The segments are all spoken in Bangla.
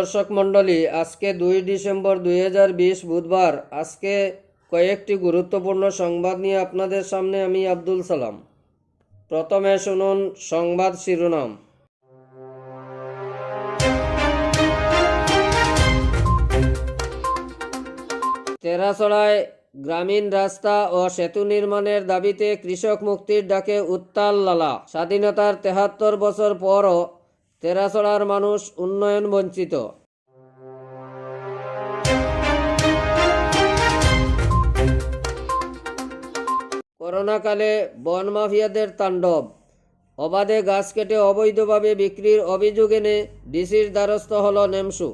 দর্শক মণ্ডলী, আজকে দুই ডিসেম্বর দুই হাজার বিশ বুধবার, আজকে কয়েকটি গুরুত্বপূর্ণ সংবাদ নিয়ে আপনাদের সামনে আমি আব্দুল সালাম। প্রথমে শুনুন সংবাদ শিরোনাম। তেরাসড়ায় গ্রামীণ রাস্তা ও সেতু নির্মাণের দাবিতে কৃষক মুক্তির ডাকে উত্তাল লালা। স্বাধীনতার তেহাত্তর বছর পরও তেরাসড়ার মানুষ উন্নয়ন বঞ্চিত। করোনাকালে বন মাফিয়াদের তাণ্ডব। অবাধে গাছ কেটে অবৈধভাবে বিক্রির অভিযোগ এনে ডিসির দ্বারস্থ হল নেমসু।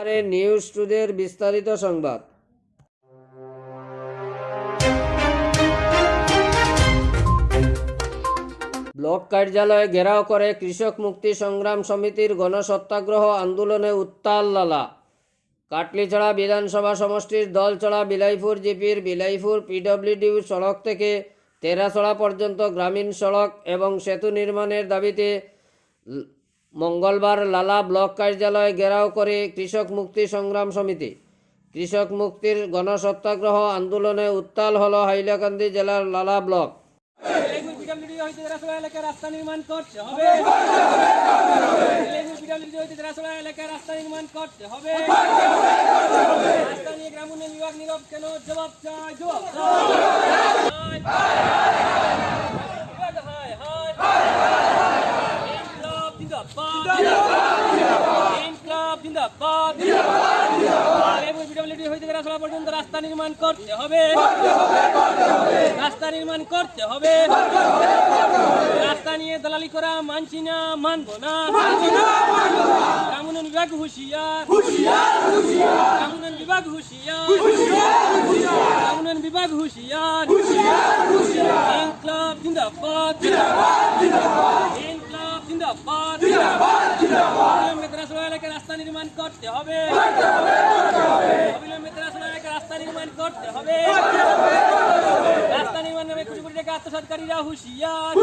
আরে নিউজ টুডের বিস্তারিত সংবাদ। ব্লক কার্যালয়ে ঘেরাও করে কৃষক মুক্তি সংগ্রাম সমিতির গণসত্যাগ্রহ আন্দোলনে উত্তাল লালা। কাটলিছড়া বিধানসভা সমষ্টির দলছড়া বিলাইপুর জিপির বিলাইপুর পিডব্লিউডি সড়ক থেকে তেরাছড়া পর্যন্ত গ্রামীণ সড়ক এবং সেতু নির্মাণের দাবিতে মঙ্গলবার লালা ব্লক কার্যালয়ে ঘেরাও করে কৃষক মুক্তি সংগ্রাম সমিতি। কৃষক মুক্তির গণসত্যাগ্রহ আন্দোলনে উত্তাল হল হাইলাকান্দি জেলার লালা ব্লক। পিডব্লিউডি হইতে রাসোলা এলাকায় রাস্তা নির্মাণ করতে হবে। পিডব্লিউডি হইতে রাসোলা এলাকায় রাস্তা নির্মাণ করতে হবে। রাস্তা নিয়ে গ্রাম উন্নয়ন বিভাগ নীরব কেন? জবাব চাই জবাব রাস্তা নির্মাণ করতে হবে। নির্মাণ করতে হবে। রাস্তা নিয়ে দালালি করা মানছি না, মানবো না। গ্রামোন্নয়ন বিভাগ হুঁশিয়ার। গ্রামোন্নয়ন বিভাগ হুঁশিয়ার। গ্রামোন্নয়ন বিভাগ ইনকলাব জিন্দাবাদ। ইনকলাব জিন্দাবাদ। রাস্তা নির্মাণ করতে হবে। রাস্তা নির্মাণ করতে হবে। রাস্তা নির্মাণ নামে আত্মসাতকারীরা হুঁশিয়ার।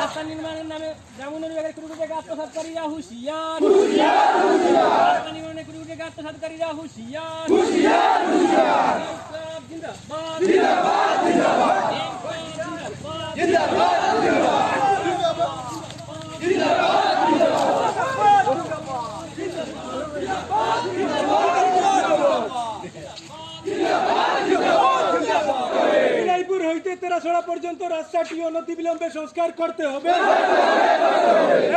রাস্তা নির্মাণের নামে গ্রামীণ বিভাগের কুড়ি কোটি টাকা আত্মসাৎকারীরা হুঁশিয়ার। রাস্তা নির্মাণের কুড়ি কোটি টাকা আত্মসাৎকারীরা হুঁশিয়ার ইনকলাব জিন্দাবাদ ইনকলাব জিন্দাবাদ বিলাইপুর হইতে তেরাছড়া পর্যন্ত রাস্তাটি অনতিবিলম্বে সংস্কার করতে হবে।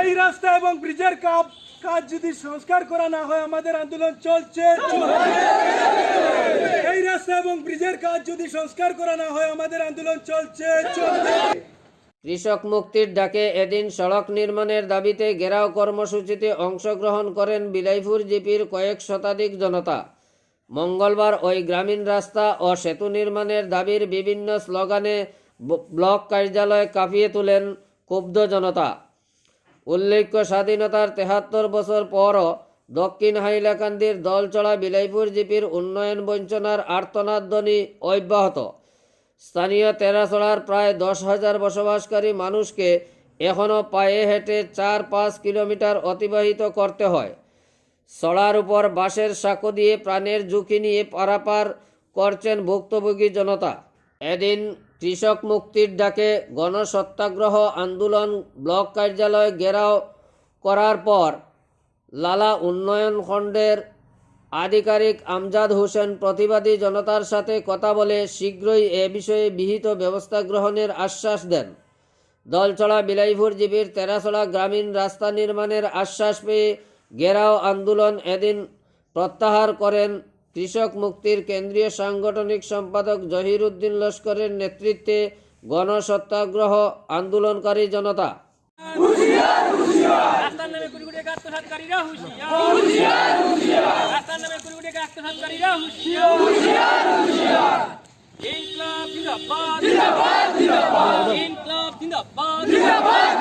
এই রাস্তা এবং ব্রিজের কাপ, কাজ যদি সংস্কার করা না হয়, আমাদের আন্দোলন চলছে। এই রাস্তা এবং ব্রিজের কাজ যদি সংস্কার করা না হয়, আমাদের আন্দোলন চলছে। কৃষক মুক্তির ডাকে এদিন সড়ক নির্মাণের দাবিতে ঘেরাও কর্মসূচিতে অংশগ্রহণ করেন বিলাইপুর জিপির কয়েক শতাধিক জনতা। মঙ্গলবার ওই গ্রামীণ রাস্তা ও সেতু নির্মাণের দাবির বিভিন্ন স্লোগানে ব্লক কার্যালয় কাঁপিয়ে তোলেন ক্ষুব্ধ জনতা। উল্লেখ্য, স্বাধীনতার তেহাত্তর বছর পরও দক্ষিণ হাইলাকান্দির দলচড়া বিলাইপুর জিপির উন্নয়ন বঞ্চনার আর্তনাদ্বনি অব্যাহত। স্থানীয় তেরাছড়ার প্রায় দশ হাজার বসবাসকারী মানুষকে এখনও পায়ে হেঁটে চার পাঁচ কিলোমিটার অতিবাহিত করতে হয়। সড়ার উপর বাঁশের সাঁকো দিয়ে প্রাণের ঝুঁকি নিয়ে পারাপার করছেন ভুক্তভোগী জনতা। এদিন কৃষক মুক্তির ডাকে গণসত্যাগ্রহ আন্দোলন ব্লক কার্যালয় ঘেরাও করার পর লালা উন্নয়ন খণ্ডের আধিকারিক আমজাদ হোসেন প্রতিবাদী জনতার সাথে কথা বলে শীঘ্রই এ বিষয়ে বিহিত ব্যবস্থা গ্রহণের আশ্বাস দেন। দলছড়া বিলাইপুর জীবীর তেরাছড়া গ্রামীণ রাস্তা নির্মাণের আশ্বাস পেয়ে ঘেরাও আন্দোলন এদিন প্রত্যাহার করেন কৃষক মুক্তির কেন্দ্রীয় সাংগঠনিক সম্পাদক জহির উদ্দিন লস্করের নেতৃত্বে গণসত্যাগ্রহ আন্দোলনকারী জনতা। জিন্দাবাদ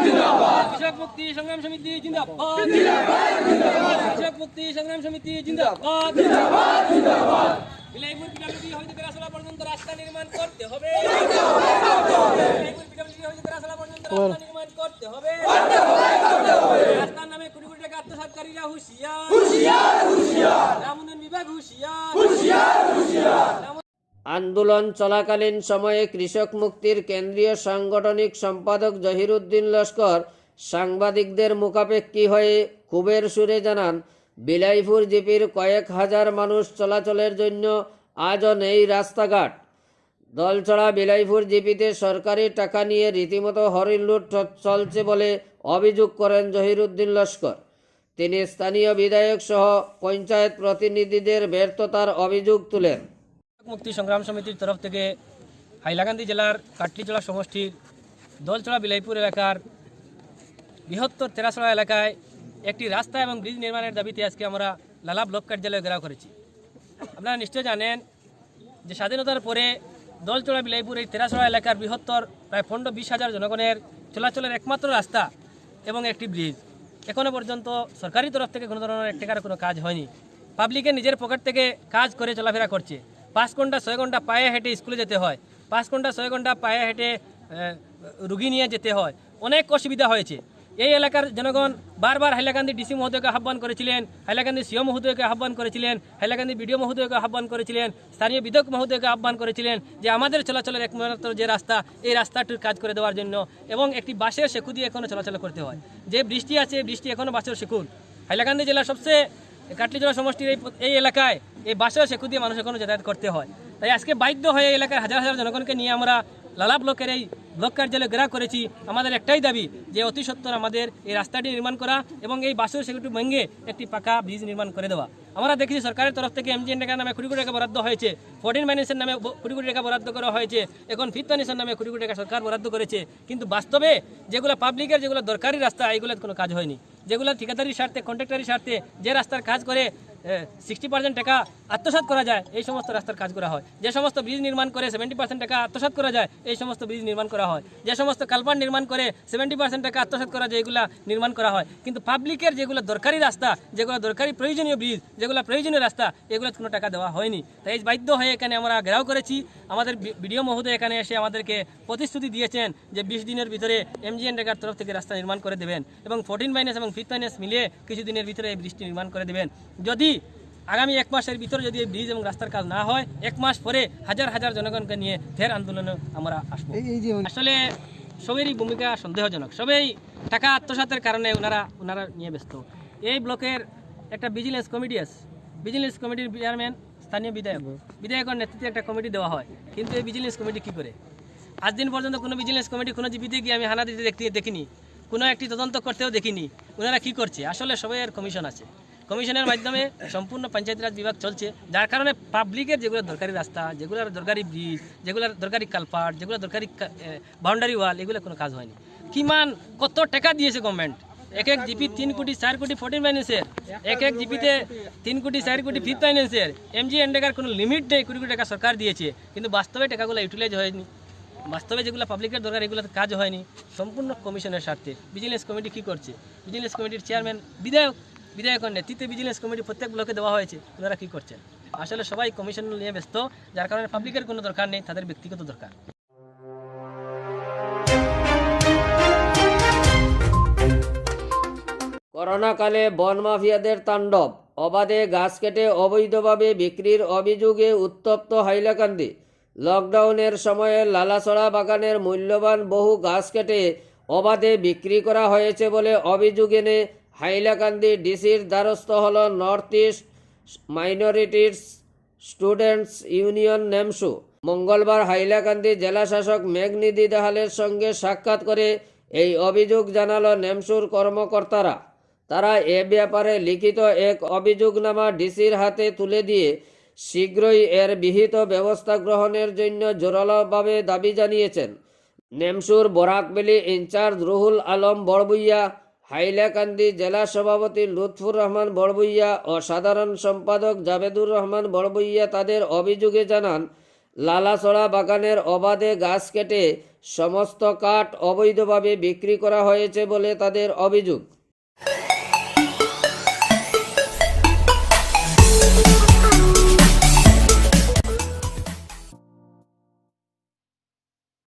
জিন্দাবাদ কৃষক মুক্তি সংগ্রাম সমিতি জিন্দাবাদ। কৃষক মুক্তি সংগ্রাম সমিতি জিন্দাবাদ। বিলাইপুর পিডাব্লিউডি হইতে তেরাসলা পর্যন্ত রাস্তা নির্মাণ করতে হবে। বিলাইপুর পিডাব্লিউডি হইতে তেরাসলা পর্যন্ত রাস্তা নির্মাণ করতে হবে। রাস্তার নামে কোটি কোটি টাকা আত্মসাৎকারীরা হুঁশিয়ার। হুঁশিয়ার গ্রাম উন্নয়ন বিভাগ হুঁশিয়ার। আন্দোলন চলাকালীন সময়ে কৃষক মুক্তির কেন্দ্রীয় সাংগঠনিক সম্পাদক জহিরুদ্দিন লস্কর সাংবাদিকদের মুখাপেক্ষী হয়ে ক্ষোভের সুরে জানান, বিলাইপুর জিপির কয়েক হাজার মানুষ চলাচলের জন্য আজও নেই রাস্তাঘাট। দলছড়া বিলাইপুর জিপিতে সরকারি টাকা নিয়ে রীতিমতো হরিণ লুট চলছে বলে অভিযোগ করেন জহিরুদ্দিন লস্কর। তিনি স্থানীয় বিধায়ক সহ পঞ্চায়েত প্রতিনিধিদের ব্যর্থতার অভিযোগ তুলেন। মুক্তি সংগ্রাম সমিতির তরফ থেকে হাইলাকান্দি জেলার কাটলিচড়া সমষ্টির দলচড়া বিলাইপুর এলাকার বৃহত্তর তেরাসড়া এলাকায় একটি রাস্তা এবং ব্রিজ নির্মাণের দাবিতে আজকে আমরা লালা ব্লক কার্যালয়ে ঘেরাও করেছি। আপনারা নিশ্চয় জানেন যে স্বাধীনতার পরে দলচড়া বিলাইপুর এই তেরাসড়া এলাকার বৃহত্তর প্রায় পনেরো বিশ হাজার জনগণের চলাচলের একমাত্র রাস্তা এবং একটি ব্রিজ। এখনও পর্যন্ত সরকারি তরফ থেকে কোনো ধরনের টাকার কোনো কাজ হয়নি। পাবলিকের নিজের পকেট থেকে কাজ করে চলাফেরা করছে। পাঁচ ঘণ্টা ছয় ঘণ্টা পায়ে হেঁটে স্কুলে যেতে হয়। পাঁচ ঘণ্টা ছয় ঘণ্টা পায়ে হেঁটে রুগী নিয়ে যেতে হয়। অনেক অসুবিধা হয়েছে। এই এলাকার জনগণ বারবার হাইলাকান্দি ডিসি মহোদয়কে আহ্বান করেছিলেন, হাইলাকান্দি সিও মহোদয়কে আহ্বান করেছিলেন, হাইলাকান্দি বিডিও মহোদয়কে আহ্বান করেছিলেন, স্থানীয় বিধক মহোদয়কে আহ্বান করেছিলেন যে আমাদের চলাচলের একমাত্র যে রাস্তা, এই রাস্তাটির কাজ করে দেওয়ার জন্য এবং একটি বাসের সেকু দিয়ে এখনও চলাচল করতে হয়। যে বৃষ্টি আছে, বৃষ্টি এখনও বাসের সেকুন হাইলাকান্দি জেলার সবচেয়ে কাটলিজোড়া সমষ্টির এই এই এলাকায় এই বাসের সেকু দিয়ে মানুষ এখনও যাতায়াত করতে হয়। তাই আজকে বাধ্য হয়ে এলাকার হাজার হাজার জনগণকে নিয়ে আমরা লালা ব্লকের এই ব্লক কার্যালয়ে ঘেরা করেছি। আমাদের একটাই দাবি যে অতি সত্বর আমাদের এই রাস্তাটি নির্মাণ করা এবং এই বাসের সেগুলি ভেঙে একটি পাকা ব্রিজ নির্মাণ করে দেওয়া। আমরা দেখেছি সরকারের তরফ থেকে এমজিএন টাকার নামে কোটি কোটি টাকা বরাদ্দ হয়েছে। ফোর্টিন মাইনাসের নামে কুড়ি কোটি টাকা বরাদ্দ করা হয়েছে। এখন মাইনাসের নামে কোটি কোটি টাকা সরকার বরাদ্দ করেছে। কিন্তু বাস্তবে যেগুলো পাবলিকের যেগুলো দরকারি রাস্তা এগুলোর কোনো কাজ হয়নি। যেগুলো ঠিকাদারির স্বার্থে কন্ট্রাক্টারের স্বার্থে যে রাস্তার কাজ করে সিক্সটি পার্সেন্ট টাকা আত্মসাৎ করা যায়, এই সমস্ত রাস্তার কাজ করা হয়। যে সমস্ত ব্রিজ নির্মাণ করে সেভেন্টি পার্সেন্ট টাকা আত্মসাৎ করা যায়, এই সমস্ত ব্রিজ নির্মাণ করা হয়। যে সমস্ত কালপার নির্মাণ করে সেভেন্টি পার্সেন্ট টাকা আত্মসাৎ করা যায়, এগুলো নির্মাণ করা হয়। কিন্তু পাবলিকের যেগুলো দরকারি রাস্তা, যেগুলো দরকারি প্রয়োজনীয় ব্রিজ যেগুলো প্রয়োজনীয় রাস্তা এগুলো কোনো টাকা দেওয়া হয়নি। তাই এই বাধ্য হয়ে এখানে আমরা ঘেরাও করেছি। আমাদের বিডিও মহোদয় এখানে এসে আমাদেরকে প্রতিশ্রুতি দিয়েছেন যে বিশ দিনের ভিতরে এমজিএন রেগার তরফ থেকে রাস্তা নির্মাণ করে দেবেন এবং ফোর্টিন মাইনাস এবং ফিফ মাইনাস মিলিয়ে কিছুদিনের ভিতরে এই ব্রিজটি নির্মাণ করে দেবেন। যদি আগামী এক মাসের ভিতরে যদি এই ব্রিজ এবং রাস্তার কাজ না হয় এক মাস পরে হাজার হাজার জনগণকে নিয়ে ফের আন্দোলনে আমরা আসব। আসলে সবেরই ভূমিকা সন্দেহজনক। সবাই টাকা আত্মসাতের কারণে ওনারা ওনারা নিয়ে ব্যস্ত। এই ব্লকের একটা ভিজিলেন্স কমিটি আছে। ভিজিলেন্স কমিটির চেয়ারম্যান স্থানীয় বিধায়ক। বিধায়কের নেতৃত্বে একটা কমিটি দেওয়া হয়। কিন্তু এই ভিজিলেন্স কমিটি কি করে? আজ দিন পর্যন্ত কোনো ভিজিলেন্স কমিটি কোনো জীবিতে গিয়ে আমি হানা দিতে দেখতে দেখিনি? কোনো একটি তদন্ত করতেও দেখিনি। ওনারা কি করছে? আসলে সবাই এর কমিশন আছে। কমিশনের মাধ্যমে সম্পূর্ণ পঞ্চায়েত রাজ বিভাগ চলছে, যার কারণে পাবলিকের যেগুলো দরকারি রাস্তা, যেগুলো দরকারি ব্রিজ যেগুলো দরকারি কালপাট যেগুলো দরকারি বাউন্ডারি ওয়াল এগুলো কোনো কাজ হয়নি। কিমান কত টাকা দিয়েছে গভর্নমেন্ট এক এক জিপি তিন কোটি, চার কোটি ফোর্টিন ফাইন্যান্সের এক এক জিপিতে তিন কোটি, চার কোটি ফিফথ ফাইন্যান্সের এমজি এন্ডেকার কোনো লিমিট নেই কোটি কোটি টাকা সরকার দিয়েছে, কিন্তু বাস্তবে টাকাগুলো ইউটিলাইজ হয়নি। বাস্তবে যেগুলো পাবলিকের দরকার এগুলো কাজ হয়নি। সম্পূর্ণ কমিশনের স্বার্থে। ভিজিলেন্স কমিটি কি করছে? ভিজিলেন্স কমিটির চেয়ারম্যান বিধায়ক বিধায়কের নেতৃত্বে ভিজিলেন্স কমিটি প্রত্যেক ব্লকে দেওয়া হয়েছে, ওনারা কি করছেন? আসলে সবাই কমিশন নিয়ে ব্যস্ত, যার কারণে পাবলিকের কোনো দরকার নেই, তাদের ব্যক্তিগত দরকার। করোনাকালে বন মাফিয়াদের তাণ্ডব, অবাধে গাছ কেটে অবৈধভাবে বিক্রির অভিযোগে উত্তপ্ত হাইলাকান্দি। লকডাউনের সময়ে লালাছড়া বাগানের মূল্যবান বহু গাছ কেটে অবাধে বিক্রি করা হয়েছে বলে অভিযোগ এনে হাইলাকান্দি ডিসির দ্বারস্থ হল north east minorities students union NEMSU. মঙ্গলবার হাইলাকান্দি জেলাশাসক মেঘনিধি দাহালের সঙ্গে সাক্ষাৎ করে এই অভিযোগ জানালো নেমসুর কর্মকর্তারা। তারা এ ব্যাপারে লিখিত এক অভিযোগনামা ডিসির হাতে তুলে দিয়ে শীঘ্রই এর বিহিত ব্যবস্থা গ্রহণের জন্য জোরালোভাবে দাবি জানিয়েছেন। নেমসুর বরাকবেলি ইনচার্জ রুহুল আলম বড়বুইয়া হাইলাকান্দি জেলা সভাপতি লুৎফুর রহমান বড়বইয়া ও সাধারণ সম্পাদক জাবেদুর রহমান বড়বইয়া তাদের অভিযোগে জানান লালাছড়া বাগানের অবাধে গাছ কেটে সমস্ত কাঠ অবৈধভাবে বিক্রি করা হয়েছে বলে তাদের অভিযোগ।